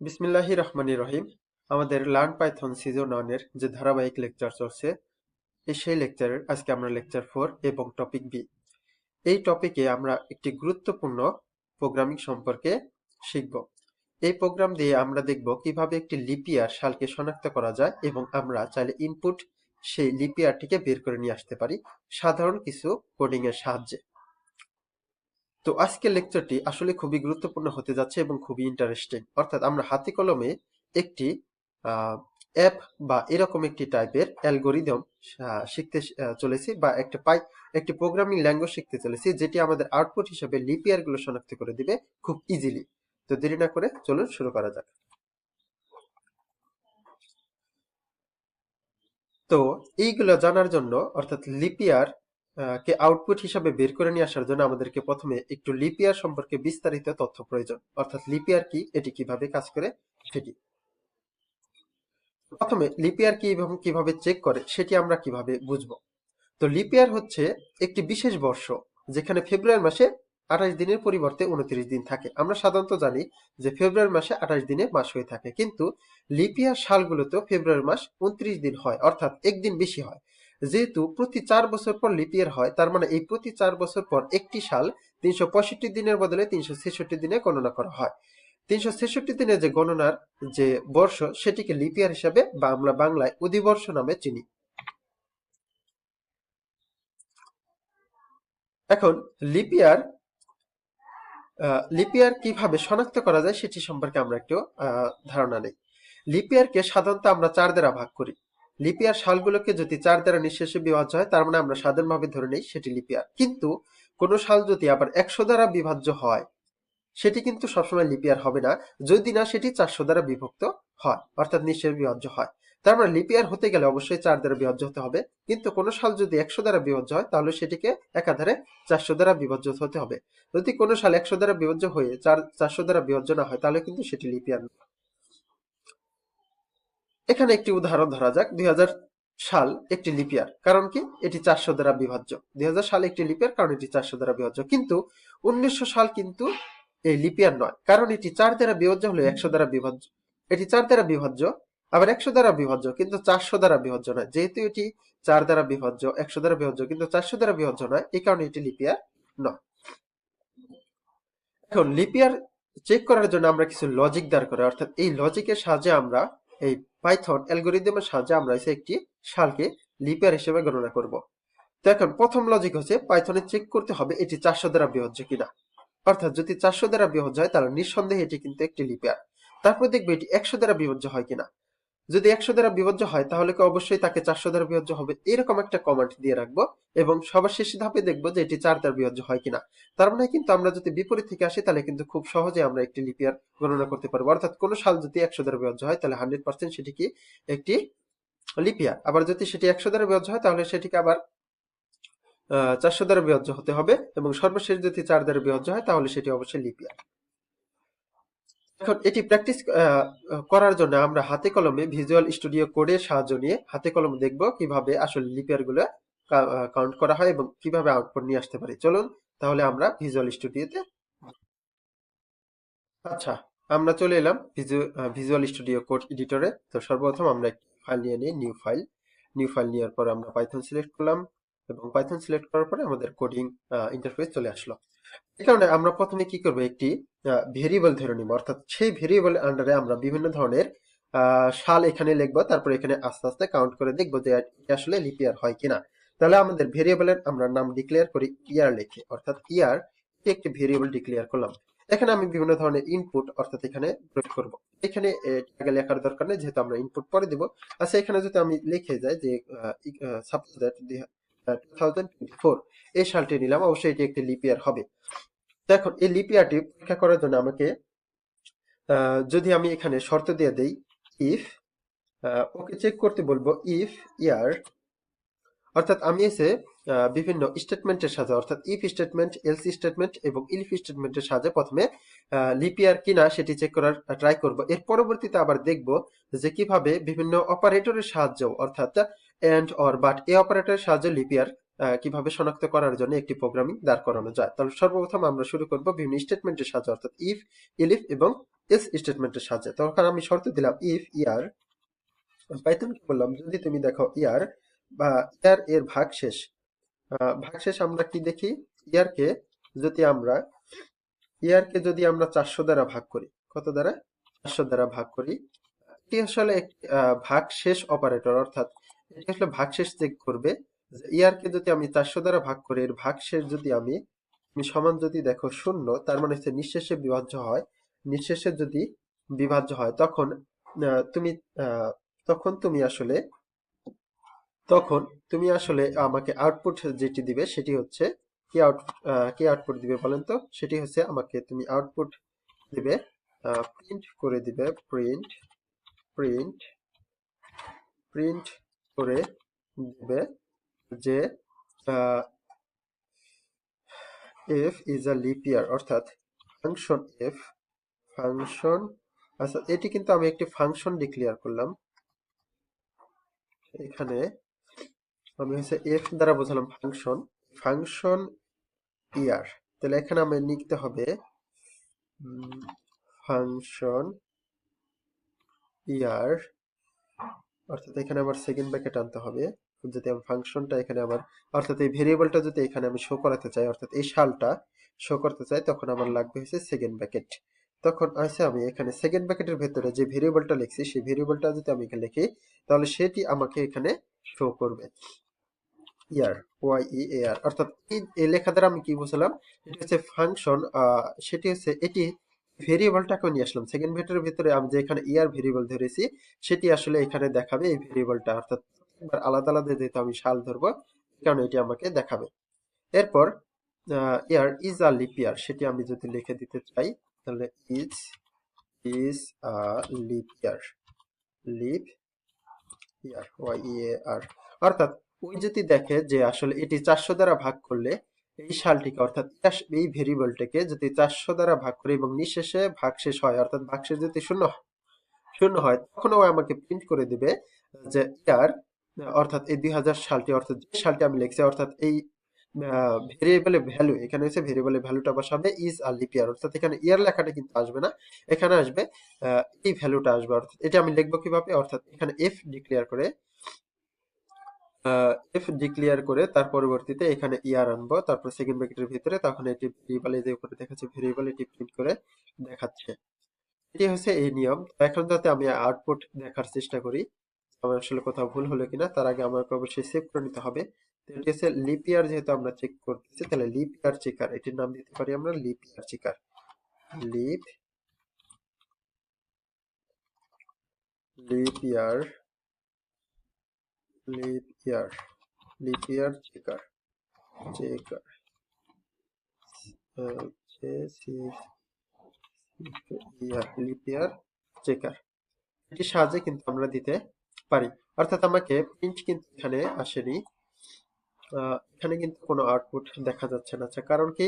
বিসমিল্লাহি রহমানি রহিম। আমাদের learn Python season ওয়ানের যে ধারাবাহিক লেকচার চলছে এই সেই লেকচারের আজকে আমরা লেকচার ফোর এবং টপিক বি। এই টপিকে আমরা একটি গুরুত্বপূর্ণ প্রোগ্রামিং সম্পর্কে শিখব। এই প্রোগ্রাম দিয়ে আমরা দেখব কীভাবে একটি লিপিয়ার সালকে শনাক্ত করা যায় এবং আমরা চাইলে ইনপুট সেই লিপিয়ারটিকে বের করে নিয়ে আসতে পারি সাধারণ কিছু কোডিং এর সাহায্যে। তো আজকের লেকচারটি আসলে খুবই গুরুত্বপূর্ণ হতে যাচ্ছে এবং খুবই ইন্টারেস্টিং অর্থাৎ আমরা হাতে কলমে একটি অ্যাপ বা এরকম একটি টাইপের অ্যালগোরিদম শিখতে চলেছি বা একটা পাই, একটি প্রোগ্রামিং ল্যাঙ্গুয়েজ শিখতে চলেছি, যেটি আমাদের আউটপুট হিসেবে লিপিয়ারগুলো শনাক্ত করে দিবে খুব ইজিলি তো দেরি না করে চলুন শুরু করা যাক। তো এইগুলো জানার জন্য অর্থাৎ লিপিয়ার কে আউটপুট হিসাবে বের করে নিয়ে আসার জন্য আমাদেরকে প্রথমে একটু লিপিয়ার সম্পর্কে বিস্তারিত তথ্য প্রয়োজন। অর্থাৎ লিপিয়ার কি, এটি কীভাবে কাজ করে, সেটি। প্রথমে লিপিয়ার কি এবং কীভাবে চেক করে, সেটি আমরা কীভাবে বুঝব? তো লিপিয়ার হচ্ছে একটি বিশেষ বর্ষ, যেখানে ফেব্রুয়ারি মাসে আঠাশ দিনের পরিবর্তে উনত্রিশ দিন থাকে। আমরা সাধারণত জানি যে ফেব্রুয়ারি মাসে আঠাশ দিনে মাস হয়ে থাকে, কিন্তু লিপিয়ার সালগুলোতে ফেব্রুয়ারি মাস উনত্রিশ দিন হয়, অর্থাৎ একদিন বেশি হয়। যেহেতু প্রতি চার বছর পর লিপিয়ার হয়, তার মানে এই প্রতি চার বছর পর একটি সাল তিনশো পঁয়ষট্টি দিনের বদলে তিনশো ছেষট্টি দিনে গণনা করা হয়। তিনশো ছেষট্টি দিনের যে গণনার যে বর্ষ, সেটিকে লিপিয়ার হিসাবে বা আমরা বাংলায় অধিবর্ষ নামে চিনি। এখন লিপিয়ার লিপিয়ার কীভাবে শনাক্ত করা যায় সেটি সম্পর্কে আমরা একটু ধারণা নেই। লিপিয়ারকে সাধারণত আমরা চার দ্বারা ভাগ করি। লিপিয়ার সালগুলোকে যদি চার দ্বারা নিঃশেষে বিভাজ্য হয়, তার মানে আমরা সাধারণভাবে ধরে নেই সেটি লিপিয়ার কিন্তু কোন সাল যদি আবার একশো দ্বারা বিভাজ্য হয়, সেটি কিন্তু সবসময় লিপিয়ার হবে না, যদি না, সেটি চারশো দ্বারা বিভক্ত হয়, অর্থাৎ নিঃশেষ বিভাজ্য হয়। তার মানে লিপিয়ার হতে গেলে অবশ্যই চার দ্বারা বিভাজ্য হতে হবে, কিন্তু কোনো সাল যদি একশো দ্বারা বিভাজ্য হয়, তাহলে সেটিকে একাধারে চারশো দ্বারা বিভাজ্য হতে হবে। যদি কোনো সাল একশো দ্বারা বিভাজ্য হয়ে চার, চারশো দ্বারা বিভাজ্য না হয়, তাহলে কিন্তু সেটি লিপিয়ার। এখানে একটি উদাহরণ ধরা যাক। দুই হাজার সাল একটি লিপিয়ার কারণ কি? এটি চারশো দ্বারা বিভাজ্য। দুই হাজার সাল একটি লিপিয়ার কারণ এটি চারশো দ্বারা বিভাজ্য। কিন্তু উনিশশো সাল কিন্তু এই লিপিয়ার নয়। কারণ এটি চার দ্বারা বিভাজ্য হলে একশো দ্বারা বিভাজ্য। এটি চার দ্বারা বিভাজ্য, আবার একশো দ্বারা বিভাজ্য, কিন্তু চারশো দ্বারা বিভাজ্য নয়। যেহেতু এটি চার দ্বারা বিভাজ্য, একশো দ্বারা বিভাজ্য, কিন্তু চারশো দ্বারা বিভাজ্য নয়, এই কারণে এটি লিপিয়ার নয়। এখন লিপিয়ার চেক করার জন্য আমরা কিছু লজিক দাঁড় করে অর্থাৎ এই লজিকের সাহায্যে আমরা এই পাইথন অ্যালগোরিদমের সাহায্যে আমরা এসে একটি সালকে লিপিয়ার হিসেবে গণনা করব। তো এখন প্রথম লজিক হচ্ছে পাইথনে চেক করতে হবে এটি চারশো দ্বারা বিভাজ্য কিনা। অর্থাৎ যদি চারশো দ্বারা বিভাজ্য হয়, তাহলে নিঃসন্দেহে এটি কিন্তু একটি লিপিয়ার। তারপর দেখবে এটি একশো দ্বারা বিভাজ্য হয় কিনা। যদি একশো দ্বারা বিভাজ্য হয়, তাহলে কি অবশ্যই তাকে চারশো দ্বারা বিভাজ্য হবে? এরকম একটা কমান্ড দিয়ে রাখব এবং সবার শেষ ধাপে দেখব যে এটি চার দ্বারা বিভাজ্য হয় কিনা। তার মানে কিন্তু আমরা যদি বিপরীত থেকে আসি, তাহলে কিন্তু খুব সহজে আমরা একটি লিপিয়ার গণনা করতে পারব। অর্থাৎ কোন সাল যদি একশো দ্বারা বিভাজ্য হয়, তাহলে হান্ড্রেড পার্সেন্ট সেটি কি একটি লিপিয়ার আবার যদি সেটি একশো দ্বারা বিভাজ্য হয়, তাহলে সেটিকে আবার চারশো দ্বারা বিভাজ্য হতে হবে এবং সর্বশেষ যদি চার দ্বারা বিভাজ্য হয়, তাহলে সেটি অবশ্যই লিপিয়ার এখন এটি প্র্যাকটিস করার জন্য আমরা হাতে কলমে ভিজুয়াল স্টুডিও কোডের সাহায্য নিয়ে হাতে কলমে দেখব কীভাবে আসলে লিপিয়ারগুলো কাউন্ট করা হয় এবং কীভাবে আউটপুট নিয়ে আসতে পারি। চলুন তাহলে আমরা ভিজুয়াল স্টুডিওতে আচ্ছা আমরা চলে এলাম ভিজুয়াল স্টুডিও কোড এডিটরে তো সর্বপ্রথম আমরা ফাইল নিয়ে নিই নিউ ফাইল নিউ ফাইল নেওয়ার পর আমরা পাইথন সিলেক্ট করলাম এবং পাইথন সিলেক্ট করার পরে আমাদের কোডিং ইন্টারফেস চলে আসলো। এই কারণে আমরা প্রথমে কি করব? একটি ভেরিয়েবল ধরে নিব। অর্থাৎ সেই ভেরিয়েবলের আন্ডারে আমরা বিভিন্ন ধরনের সাল এখানে লিখব, তারপর এখানে আস্তে আস্তে কাউন্ট করে দেখব যে আসলে লিপিয়ার হয় কিনা। তাহলে আমাদের ভেরিয়েবলের আমরা নাম ডিক্লেয়ার করি ইয়ার লিখে। অর্থাৎ ইয়ার একটি ভেরিয়েবল ডিক্লেয়ার করলাম। এখানে আমি বিভিন্ন ধরনের ইনপুট অর্থাৎ এখানে প্রয়োগ করব। এখানে আগে লেখার দরকার নেই, যেহেতু আমরা ইনপুট পরে দিব। আচ্ছা এখানে যদি আমি লিখে যাই যে সাপোজ দ্যাট টু এই সালটি নিলাম, অবশ্যই এটি একটি লিপিয়ার হবে। তো এখন এই লিপিয়ারটি পরীক্ষা করার জন্য আমাকে যদি আমি এখানে শর্ত দিয়ে দেই ইফ ওকে চেক করতে বলব ইফ ইয়ার অর্থাৎ আমি এসে বিভিন্ন স্টেটমেন্টের সাথে অর্থাৎ ইফ স্টেটমেন্ট এলসি স্টেটমেন্ট এবং ইলিফ স্টেটমেন্টের সাথে প্রথমে লিপিয়ার কিনা সেটি চেক করার ট্রাই করব। এর পরবর্তীতে আবার দেখব যে কীভাবে বিভিন্ন অপারেটরের সাহায্য, অর্থাৎ এন্ড অর বাট এ অপারেটরের সাহায্যে লিপিয়ার কীভাবে শনাক্ত করার জন্য একটি প্রোগ্রামিং দাঁড় করানো যায়। তাহলে সর্বপ্রথম আমরা শুরু করব বিভিন্ন স্টেটমেন্টের সাহায্যে, অর্থাৎ ইফ ইলিফ এবং এস স্টেটমেন্টের সাহায্যে। তখন আমি শর্ত দিলাম ইফ ইয়ার পাইথন কি বললাম, যদি তুমি দেখো ইয়ার বা ইয়ার এর ভাগ শেষ ভাগ শেষ আমরা কি দেখি? ইয়ারকে যদি আমরা ইয়ারকে যদি আমরা চারশো দ্বারা ভাগ করি, কত দ্বারা? চারশো দ্বারা ভাগ করি। এটি আসলে ভাগ শেষ অপারেটর অর্থাৎ এটি আসলে ভাগ শেষ চেক করবে ইয়ারকে যদি আমি চারশো দ্বারা ভাগ করি, এর ভাগ শেষ যদি আমি সমান যদি দেখো শূন্য, তার মানে হচ্ছে নিঃশেষে বিভাজ্য হয়। নিঃশেষে যদি বিভাজ্য হয়, তখন তুমি তখন তুমি আসলে, তখন তুমি আসলে আমাকে আউটপুট যেটি দিবে সেটি হচ্ছে, কি আউট কি আউটপুট দিবে বলেন তো? সেটি হচ্ছে আমাকে তুমি আউটপুট দিবে প্রিন্ট করে দিবে প্রিন্ট প্রিন্ট প্রিন্ট করে দিবে যে F is a leap year অর্থাৎ ফাংশন এফ ফাংশন আচ্ছা এটি কিন্তু আমি একটি ফাংশন ডিক্লেয়ার করলাম। এখানে আমি হচ্ছে এফ দ্বারা বোঝালাম ফাংশন ফাংশন ইয়ার তাহলে এখানে আমি লিখতে হবে ফাংশন ইয়ার অর্থাৎ এখানে আমার সেকেন্ড ব্র্যাকেট আনতে হবে। যদি আমি ফাংশনটা এখানে আমার অর্থাৎ এই ভেরিয়েবলটা যদি এখানে আমি শো করাতে চাই, অর্থাৎ এই সালটা শো করতে চাই, তখন আমার লাগবে হচ্ছে সেকেন্ড ব্র্যাকেট তখন আছে আমি এখানে সেকেন্ড ব্র্যাকেটের ভেতরে যে ভেরিয়েবলটা লিখছি, সেই ভেরিয়েবলটা যদি আমি এখানে লিখি, তাহলে সেটি আমাকে এখানে শো করবে। ইয়ার ওয়াই ই এ আর অর্থাৎ এই লেখা দ্বারা আমি কি বুঝলাম? এটি হচ্ছে ফাংশন সেটি হচ্ছে এটি ভেরিয়েবলটাকে নিয়ে আসলাম। সেকেন্ড ভেটের ভিতরে আমি যে এখানে ইয়ার ভেরিয়েবল ধরেছি, সেটি আসলে এখানে দেখাবে এই ভেরিয়েবলটা। অর্থাৎ আলাদা আলাদা যেহেতু আমি সাল ধরবো কারণে এটি আমাকে দেখাবে। এরপর ইয়ার ইজ আ লিপ ইয়ার সেটি আমি যদি লিখে দিতে চাই, তাহলে is is a leap year leap year Y A R অর্থাৎ ওই যদি দেখে যে আসলে এটি চারশো দ্বারা ভাগ করলে এই সালটিকে অর্থাৎ এই ভেরিয়েবলটাকে যদি চারশো দ্বারা ভাগ করে এবং নিঃশেষে ভাগ শেষ হয়, অর্থাৎ ভাগ শেষ যদি শূন্য শূন্য হয়, তখন ও আমাকে প্রিন্ট করে দিবে যে ইয়ার অর্থাৎ এই দুই হাজার সালটি, অর্থাৎ যে সালটি আমি লিখছি, অর্থাৎ এই ভেরিয়েবলের ভ্যালু এখানে হচ্ছে ভেরিয়েবলের ভ্যালুটা বসাবে ইজ আর লিপিয়ার অর্থাৎ এখানে ইয়ার লেখাটা কিন্তু আসবে না, এখানে আসবে এই ভ্যালুটা আসবে, অর্থাৎ এটা আমি লিখব কীভাবে, অর্থাৎ এখানে এফ ডিক্লেয়ার করে এফ ডিক্লিয়ার করে তার পরবর্তীতে এখানে ইয়ার আনব, তারপর সেকেন্ড ব্র্যাকেটের ভিতরে তখন এটি ভেরিয়েবল এই যে উপরে দেখাচ্ছে ভেরিয়েবল এটি প্রিন্ট করে দেখাচ্ছে। এটি হচ্ছে এই নিয়ম। এখন যাতে আমি আউটপুট দেখার চেষ্টা করি, আমার আসলে কোথাও ভুল হলো কিনা, তার আগে আমাকে অবশ্যই সেভ করে নিতে হবে। এটি হচ্ছে লিপ ইয়ার যেহেতু আমরা চেক করতেছি, তাহলে লিপ ইয়ার চেকার এটির নাম দিতে পারি আমরা leap year checker leap leap year leap year leap year checker checker leap year checker এটির সাহায্যে কিন্তু আমরা দিতে পারি। অর্থাৎ আমাকে প্রিন্ট কিন্তু এখানে আসেনি। এখানে কিন্তু কোনো আউটপুট দেখা যাচ্ছে না। আচ্ছা কারণ কি?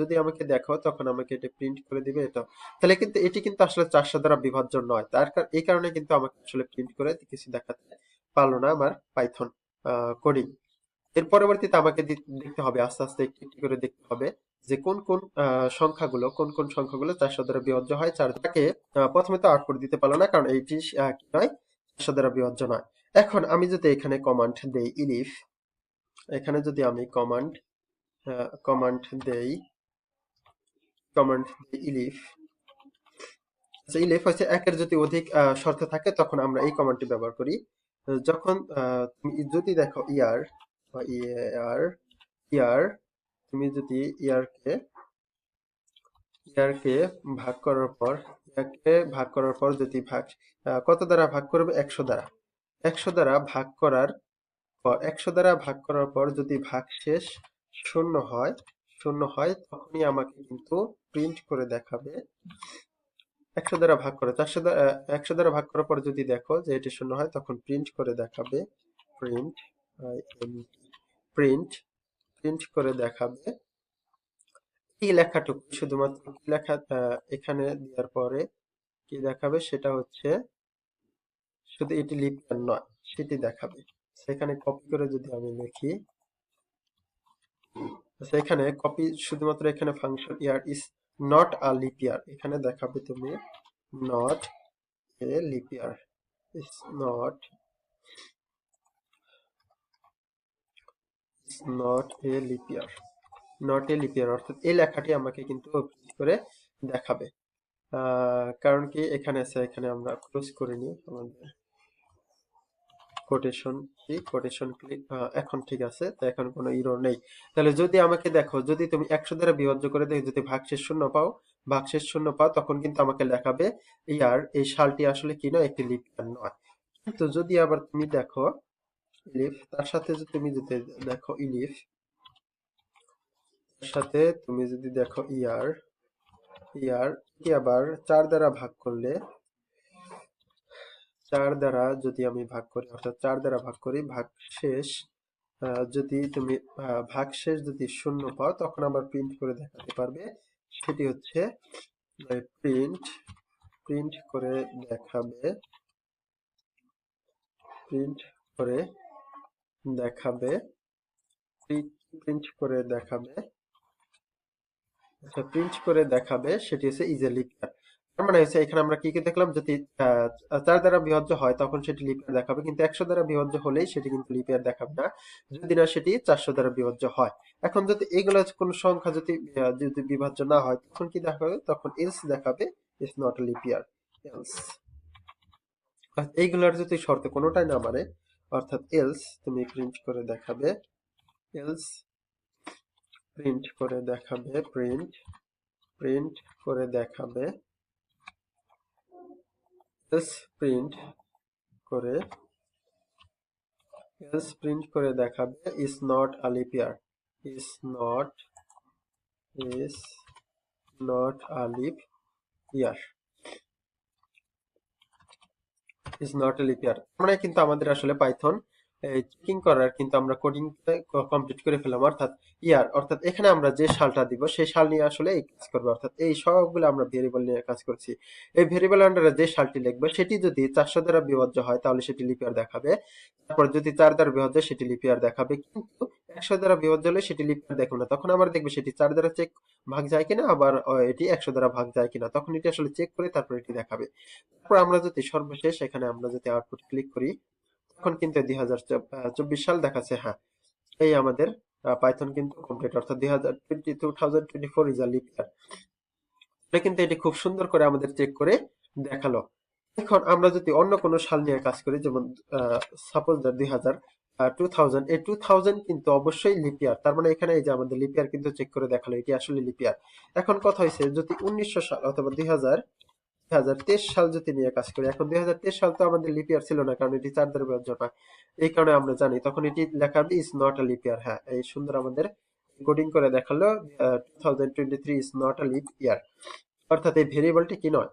যদি আমাকে দেখো, তখন আমাকে এটা প্রিন্ট করে দিবে এটা। তাহলে কিন্তু এটি কিন্তু আসলে চারশো দ্বারা বিভাজ্য নয়। তার এই কারণে কিন্তু আমাকে আসলে প্রিন্ট করে কিছু দেখাতে পারল না আমার পাইথন কোডিং এর পরবর্তীতে আমাকে দেখতে হবে, আস্তে আস্তে একটু একটু করে দেখতে হবে যে কোন কোন সংখ্যাগুলো, কোন কোন সংখ্যাগুলো চারশো দ্বারা বিভাজ্য হয়, চার তাকে প্রথমে তো আউটপুট দিতে পারল না, কারণ এইটি কি নয়, চারশো দ্বারা বিভাজ্য নয়। এখন আমি যদি এখানে কমান্ড দেই ইলিফ এখানে যদি আমি কমান্ড কমান্ড দেই কমান্ড ইলিফ ইলিফ হচ্ছে একের যদি অধিক শর্ত থাকে, তখন আমরা এই কমান্ডটি ব্যবহার করি। যখন তুমি যদি দেখো ইয়ার বা ইয়ার ইয়ার, তুমি যদি ইয়ারকে ইয়ারকে ভাগ করার পর, ইয়ারকে ভাগ করার পর যদি ভাগ কত দ্বারা ভাগ করবে? একশো দ্বারা। একশো দ্বারা ভাগ করার পর, একশো দ্বারা ভাগ করার পর যদি ভাগ শেষ শূন্য হয় শূন্য হয়, তখনই আমাকে কিন্তু প্রিন্ট করে দেখাবে। একশো দ্বারা ভাগ করে, চারশো দ্বারা একশো দ্বারা ভাগ করার পর যদি দেখো যে এটি শূন্য হয়, তখন প্রিন্ট করে দেখাবে প্রিন্ট প্রিন্ট প্রিন্ট করে দেখাবে। এই লেখাটুকু শুধুমাত্র লেখা এখানে দেওয়ার পরে কি দেখাবে? সেটা হচ্ছে শুধু এটি লিপিয়ার নয়, সেটি দেখাবে। সেখানে কপি করে যদি আমি লিখি, সেখানে কপি শুধুমাত্র এখানে function year is not a leap year এখানে দেখাবে তুমি not a leap year is not not a leap year not a leap year অর্থাৎ এই লেখাটি আমাকে কিন্তু করে দেখাবে। কারণ কি? এখানে আছে, এখানে আমরা ক্লোজ করে নিই আমাদের। কোটেশন কি কোটেশন ক্লিক এখন ঠিক আছে, তো এখন কোনো ইরর নেই। তাহলে যদি আমাকে দেখো, যদি তুমি একশো দ্বারা বিভাজ্য করে দেখো যদি ভাগশেষ শূন্য পাও, ভাগশেষ শূন্য পাও, তখন কিন্তু আমাকে দেখাবে ইয়ার এই সালটি আসলে কি নয় একটি লিপ ইয়ার নয়। তো যদি আবার তুমি দেখো ইলিফ তার সাথে যদি তুমি যদি দেখো ইলিফ তার সাথে তুমি যদি দেখো ইয়ার ইয়ার কি আবার চার দ্বারা ভাগ করলে চার দ্বারা যদি আমি ভাগ করি অর্থাৎ চার দ্বারা ভাগ করি ভাগশেষ আহ, যদি তুমি আহ, ভাগশেষ যদি শূন্য পাও তখন আবার প্রিন্ট করে দেখাতে পারবে। সেটি হচ্ছে প্রিন্ট প্রিন্ট করে দেখাবে প্রিন্ট করে দেখাবে প্রিন্ট করে দেখাবে। আচ্ছা প্রিন্ট করে দেখাবে সেটি হচ্ছে ইজে লিপিয়ার মানে হচ্ছে এখানে আমরা কি কি দেখলাম? যদি চার দ্বারা বিভাজ্য হয়, তখন সেটি লিপিয়ার দেখাবে। কিন্তু একশো দ্বারা বিভাজ্য হলেই সেটি কিন্তু লিপিয়ার দেখাবে না। যদি না, সেটি চারশো দ্বারা বিভাজ্য হয়। এখন যদি এগুলো কোনো সংখ্যা যদি যদি বিভাজ্য না হয়, তখন কি দেখাবে? তখন এলস দেখাবে ইটস নট লিপিয়ার এলস এইগুলোর যদি শর্তে কোনোটাই না মানে অর্থাৎ এলস তুমি প্রিন্ট করে দেখাবে এলস প্রিন্ট করে দেখাবে প্রিন্ট প্রিন্ট করে দেখাবে এলস প্রিন্ট করে, এস প্রিন্ট করে দেখাবে is not a leap year is not is not a leap year is not a leap year মানে কিন্তু আমাদের আসলে পাইথন চেকিং করার কিন্তু আমরা কোডিং কমপ্লিট করে ফেললাম, অর্থাৎ ইয়ার অর্থাৎ এখানে আমরা যে সালটা দিব, সেই সাল নিয়ে আসলে এই কাজ করবে, অর্থাৎ এই সবগুলো আমরা ভেরিয়েবল নিয়ে কাজ করছি। এই ভেরিয়েবল আন্ডারে যে সালটি লিখবে, সেটি যদি চারশো দ্বারা বিভাজ্য হয়, তাহলে সেটি লিপিয়ার দেখাবে। তারপর যদি চার দ্বারা বিভাজ্য সেটি লিপিয়ার দেখাবে। কিন্তু একশো দ্বারা বিভাজ্য হলে সেটি লিপিয়ার দেখবে না, তখন আবার দেখবে সেটি চার দ্বারা চেক ভাগ যায় কিনা, আবার এটি একশো দ্বারা ভাগ যায় কিনা, তখন এটি আসলে চেক করে তারপর এটি দেখাবে। তারপর আমরা যদি সর্বশেষ এখানে আমরা যদি আউটপুট ক্লিক করি তখন কিন্তু দুই হাজার চব্বিশ সাল দেখাচ্ছে হ্যাঁ। এই আমাদের পাইথন কিন্তু কমপ্লিট অর্থাৎ দুই হাজার twenty two thousand twenty four is leap year কিন্তু এটি খুব সুন্দর করে আমাদের চেক করে দেখাল। এখন আমরা যদি অন্য কোনো সাল নিয়ে কাজ করি, যেমন সাপোজ দুই হাজার টু থাউজেন্ড এই টু থাউজেন্ড কিন্তু অবশ্যই লিপিয়ার তার মানে এখানে এই যে আমাদের লিপিয়ার কিন্তু চেক করে দেখাল, এটি আসলে লিপিয়ার এখন কথা হয়েছে যদি উনিশশো সাল অথবা দুই হাজার দুই হাজার তেইশ সাল যদি নিয়ে কাজ করি, এখন দুই হাজার তেইশ সাল তো আমাদের লিপিয়ার ছিল না, কারণ এটি চার দ্বারা বিভাজ্য না এই কারণে আমরা জানি, তখন এটি লেখা হবে ইজ নট আ লিপিয়ার হ্যাঁ এই সুন্দর আমাদের কোডিং করে দেখাল two thousand twenty three is not a leap year অর্থাৎ এই ভেরিয়েবলটি কি নয়?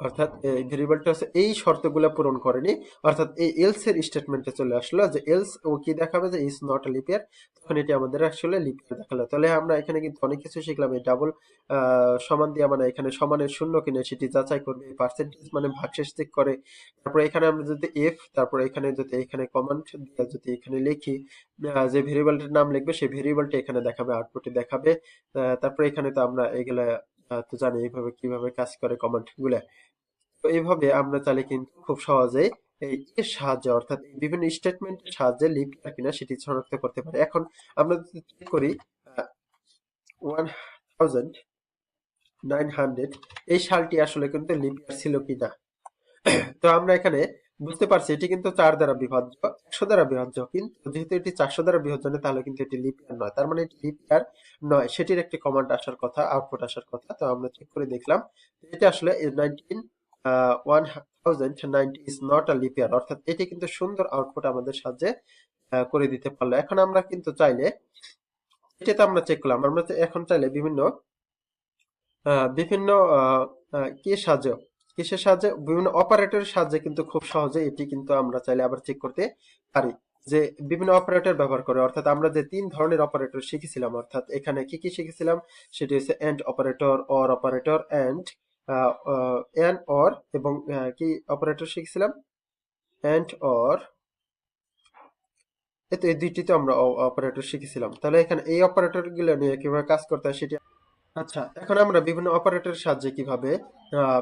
অর্থাৎ এই ভেরিয়েবলটা হচ্ছে এই শর্তগুলো পূরণ করেনি। অর্থাৎ, এই এলস এর স্টেটমেন্টে চলে আসলো যে এলস ও কি দেখাবে? যে ইজ নট লিপ ইয়ার তখন এটি আমাদের আসলে লিপ ইয়ার দেখাল। তাহলে আমরা এখানে কিন্তু অনেক কিছু শিখলাম। এই ডাবল সমান দিয়ে মানে এখানে সমানের শূন্য কিনা সেটি যাচাই করবে। পার্সেন্টেজ মানে ভাগশেষ চেক করে। তারপর এখানে আমরা যদি এফ তারপর এখানে যদি এখানে কমান্ড দিয়ে যদি এখানে লিখি যে ভেরিয়েবলটির নাম লিখবে, সেই ভেরিয়েবলটি এখানে দেখাবে আউটপুটে দেখাবে। তারপর এখানে তো আমরা এগুলা তো জানি এইভাবে কীভাবে কাজ করে কমান্ডগুলা। তো এইভাবে আমরা চাইলে কিন্তু খুব সহজেই এর সাহায্যে, অর্থাৎ বিভিন্ন স্টেটমেন্টের সাহায্যে লিপটা কিনা সেটি শনাক্ত করতে পারি। এখন আমরা যদি করি ওয়ান থাউজেন্ড নাইন হান্ড্রেড এই সালটি আসলে কিন্তু লিপিয়ার ছিল কিনা? তো আমরা এখানে বুঝতে পারছি, এটি কিন্তু চার দ্বারা বিভাজ্য একশো দ্বারা বিভাজ্য, কিন্তু যেহেতু এটি চারশো দ্বারা বিভাজ্য নয় তাহলে কিন্তু এটি লিপিয়ার নয়। তার মানে এটি লিপিয়ার নয়। সেটির একটি কমান্ড আসার কথা আউটপুট আসার কথা, তো আমরা চেক করে দেখলাম। এটা আসলে nineteen one thousand ninety is not আ লিপিয়ার অর্থাৎ এটি কিন্তু সুন্দর আউটপুট আমাদের সাহায্যে করে দিতে পারল। এখন আমরা কিন্তু চাইলে এটা তো আমরা চেক করলাম। আমরা এখন চাইলে বিভিন্ন বিভিন্ন কি সাহায্য কিসের সাহায্যে? বিভিন্ন অপারেটরের সাহায্যে কিন্তু খুব সহজে এটি কিন্তু আমরা চাইলে আবার চেক করতে পারি যে বিভিন্ন অপারেটর ব্যবহার করে। অর্থাৎ আমরা যে তিন ধরনের অপারেটর শিখেছিলাম, অর্থাৎ এখানে কি কি শিখেছিলাম? সেটি হচ্ছে and operator, or operator, and and or এবং কি অপারেটর শিখেছিলাম? And, or. এই তো এই দুইটি তো আমরা অপারেটর শিখেছিলাম। তাহলে এখানে এই অপারেটরগুলো নিয়ে কীভাবে কাজ করতে হয় সেটি আচ্ছা এখন আমরা বিভিন্ন অপারেটরের সাহায্যে কীভাবে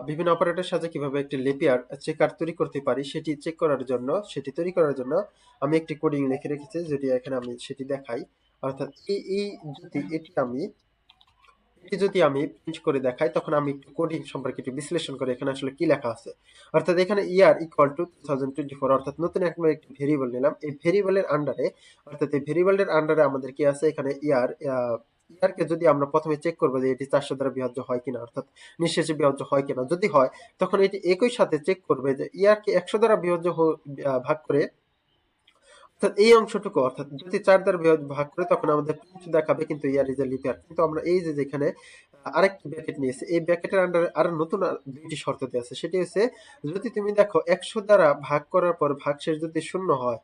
বিভিন্ন অপারেটরের সাহায্যে কীভাবে একটি লেপিয়ার চেকার তৈরি করতে পারি, সেটি চেক করার জন্য, সেটি তৈরি করার জন্য আমি একটি কোডিং লিখে রেখেছি যদি এখানে আমি সেটি দেখাই। অর্থাৎ এই এই যদি এটি আমি, এটি যদি আমি প্রিন্ট করে দেখাই, তখন আমি একটু কোডিং সম্পর্কে একটু বিশ্লেষণ করে এখানে আসলে কি লেখা আছে। অর্থাৎ এখানে year equal to two thousand twenty four অর্থাৎ নতুন একটা একটি ভেরিয়েবল নিলাম। এই ভেরিয়েবলের আন্ডারে অর্থাৎ এই ভেরিয়েবলের আন্ডারে আমাদের কি আছে? এখানে ইয়ার ইয়ারকে যদি আমরা প্রথমে চেক করব যে এটি চারশো দ্বারা বিভাজ্য হয় কিনা অর্থাৎ নিঃশেষে বিভাজ্য হয় কিনা। যদি হয় তখন এটি একই সাথে চেক করবে যে ইয়ারকে একশো দ্বারা বিভাজ্য ভাগ করে অর্থাৎ এই অংশটুকু অর্থাৎ যদি চার দ্বারা ভাগ করে তখন আমাদের print দেখাবে কিন্তু ইয়ার ইজ এ লিপ কিন্তু আমরা এই যে যেখানে আরেকটি ব্র্যাকেট নিয়েছি এই ব্র্যাকেটের আন্ডারে আরও নতুন দুইটি শর্ত আছে। সেটি হচ্ছে যদি তুমি দেখো একশো দ্বারা ভাগ করার পর ভাগশেষ যদি শূন্য হয়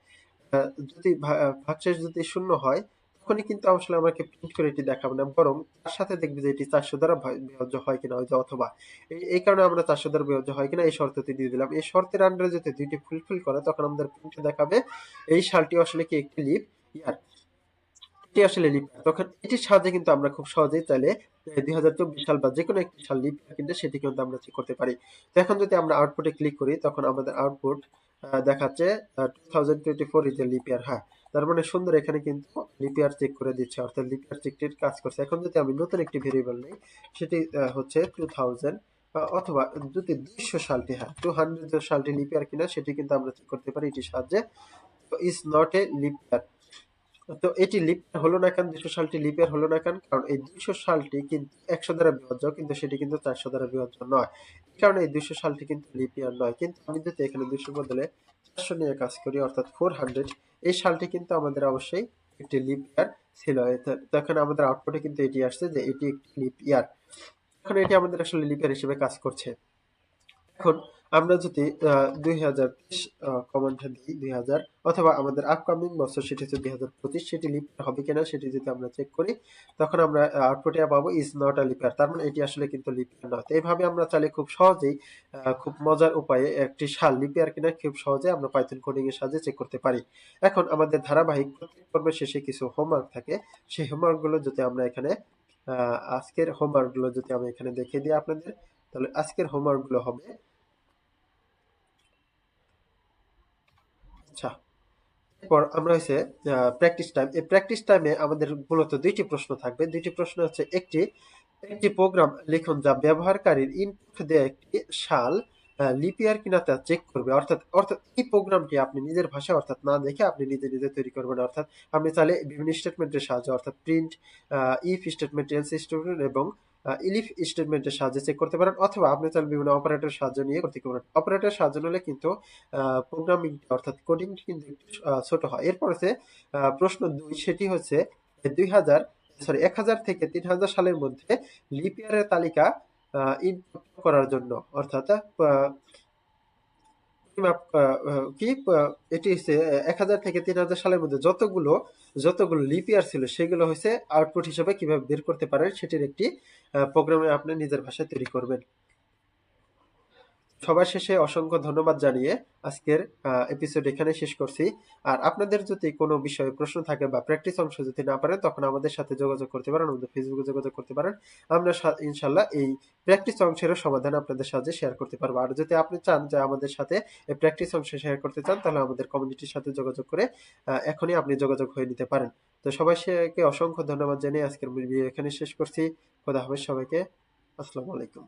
যদি ভা- আহ, ভাগশেষ যদি শূন্য হয় তখনই কিন্তু আসলে আমাকে প্রিন্ট করে এটি দেখাবে না, বরং তার সাথে দেখবে যে এটি চারশো দ্বারা বিভাজ্য হয় কিনা অথবা এই কারণে আমরা চারশো দ্বারা বিভাজ্য হয় কিনা, এই শর্তটি দিয়ে দিলাম। এই শর্তের আন্ডারে যদি দুইটি ফুলফিল করে, তখন আমাদের প্রিন্টে দেখাবে এই সালটি আসলে কি একটি লিপ ইয়ার এটি আসলে লিপ তখন এটির সাহায্যে কিন্তু আমরা খুব সহজেই চাইলে দুই হাজার চব্বিশ সাল বা যে কোনো একটি সাল লিপ কিন্তু সেটি কিন্তু আমরা চেক করতে পারি। তো এখন যদি আমরা আউটপুটে ক্লিক করি, তখন আমাদের আউটপুট দেখাচ্ছে two thousand twenty four is a leap year হ্যাঁ তার মানে সুন্দর, এখানে কিন্তু লিপিয়ার চেক করে দিচ্ছে, অর্থাৎ লিপিয়ার চেকটির কাজ করছে। এখন যদি আমি নতুন একটি ভেরিয়েবল নেই, সেটি হচ্ছে টু থাউজেন্ড অথবা যদি দুইশো সালটি হ্যাঁ টু হান্ড্রেড সালটি লিপিয়ার কিনা, সেটি কিন্তু আমরা চেক করতে পারি এটির সাহায্যে। ইজ নট এ লিপিয়ার তো এটি লিপিয়ার হলো না কেন, দুইশো সালটি লিপিয়ার হলো না কেন? কারণ এই দুইশো সালটি কিন্তু একশো দ্বারা বিভাজ্য কিন্তু সেটি কিন্তু চারশো দ্বারা বিভাজ্য নয়। কারণে এই দুইশো সালটি কিন্তু লিপিয়ার নয়। কিন্তু আমি যদি এখানে দুইশো বদলে চারশো নিয়ে কাজ করি, অর্থাৎ ফোর হান্ড্রেড এই সালটি কিন্তু আমাদের অবশ্যই একটি লিপ ইয়ার ছিল। তখন আমাদের আউটপুটে কিন্তু এটি আসছে যে এটি একটি লিপ ইয়ার এখন এটি আমাদের আসলে লিপ ইয়ার হিসেবে কাজ করছে। এখন আমরা যদি দুই হাজার কমান্ড দিই দুই হাজার, অথবা আমাদের আপকামিং বছর সেটি হচ্ছে দুই পঁচিশ, সেটি লিপ হবে কিনা সেটি যদি আমরা চেক করি, তখন আমরা আউটপুটে পাবো ইজ নট আ লিপিয়ার তার মানে এটি আসলে কিন্তু লিপিয়ার নয়। এইভাবে আমরা চাইলে খুব সহজেই খুব মজার উপায়ে একটি সাল লিপিয়ার কিনা খুব সহজে আমরা পাইথন কোডিং এর সাহায্যে চেক করতে পারি। এখন আমাদের ধারাবাহিক প্রত্যেক পর্বের শেষে কিছু হোমওয়ার্ক থাকে। সেই হোমওয়ার্কগুলো যদি আমরা এখানে আজকের হোমওয়ার্কগুলো যদি আমি এখানে দেখিয়ে দিই আপনাদের, তাহলে আজকের হোমওয়ার্কগুলো হবে আচ্ছা। এরপর আমরা হচ্ছে প্র্যাকটিস টাইম এই প্র্যাকটিস টাইমে আমাদের মূলত দুইটি প্রশ্ন থাকবে। দুইটি প্রশ্ন হচ্ছে, একটি একটি প্রোগ্রাম লিখুন যা ব্যবহারকারীর ইনপুট দেয়া একটি সাল লিপিয়ার কিনা তা চেক করবে। অর্থাৎ অর্থাৎ এই প্রোগ্রামটি আপনি নিজের ভাষায়, অর্থাৎ না দেখে আপনি নিজে নিজে তৈরি করবেন। অর্থাৎ আপনি চাইলে বিভিন্ন স্টেটমেন্টের সাহায্যে, অর্থাৎ print if statement else statement এবং ইলিফ স্টেটমেন্টের সাহায্যে চেক করতে পারেন, অথবা আপনি চাইলে বিভিন্ন অপারেটর সাহায্য নিয়ে করতে পারেন। অপারেটর সাহায্য নিলে কিন্তু প্রোগ্রামিং অর্থাৎ কোডিং কিন্তু একটু ছোট হয়। এরপর হচ্ছে প্রশ্ন দুই, সেটি হচ্ছে দুই হাজার সরি এক হাজার থেকে তিন হাজার সালের মধ্যে লিপিয়ারের তালিকা ইনপুট করার জন্য, অর্থাৎ কি এটি হচ্ছে এক হাজার থেকে তিন হাজার সালের মধ্যে যতগুলো যতগুলো লিপিয়ার ছিল, সেগুলো হচ্ছে আউটপুট হিসেবে কীভাবে বের করতে পারেন, সেটির একটি প্রোগ্রামে আপনি নিজের ভাষায় তৈরি করবেন। সবার শেষে অসংখ্য ধন্যবাদ জানিয়ে আজকের এপিসোড এখানে শেষ করছি। আর আপনাদের যদি কোনো বিষয়ে প্রশ্ন থাকে বা প্র্যাকটিস অংশ যদি না পারেন, তখন আমাদের সাথে যোগাযোগ করতে পারেন, আমাদের ফেসবুকে যোগাযোগ করতে পারেন। আমরা ইনশাল্লাহ এই প্র্যাকটিস অংশের সমাধান আপনাদের সাথে শেয়ার করতে পারব। আর যদি আপনি চান যে আমাদের সাথে এই প্র্যাকটিস অংশ শেয়ার করতে চান, তাহলে আমাদের কমিউনিটির সাথে যোগাযোগ করে এখনই আপনি যোগাযোগ হয়ে নিতে পারেন। তো সবাই সবাইকে অসংখ্য ধন্যবাদ জানিয়ে আজকের ভিডিও এখানে শেষ করছি। খোদা হাফেজ সবাইকে। আসসালামু আলাইকুম।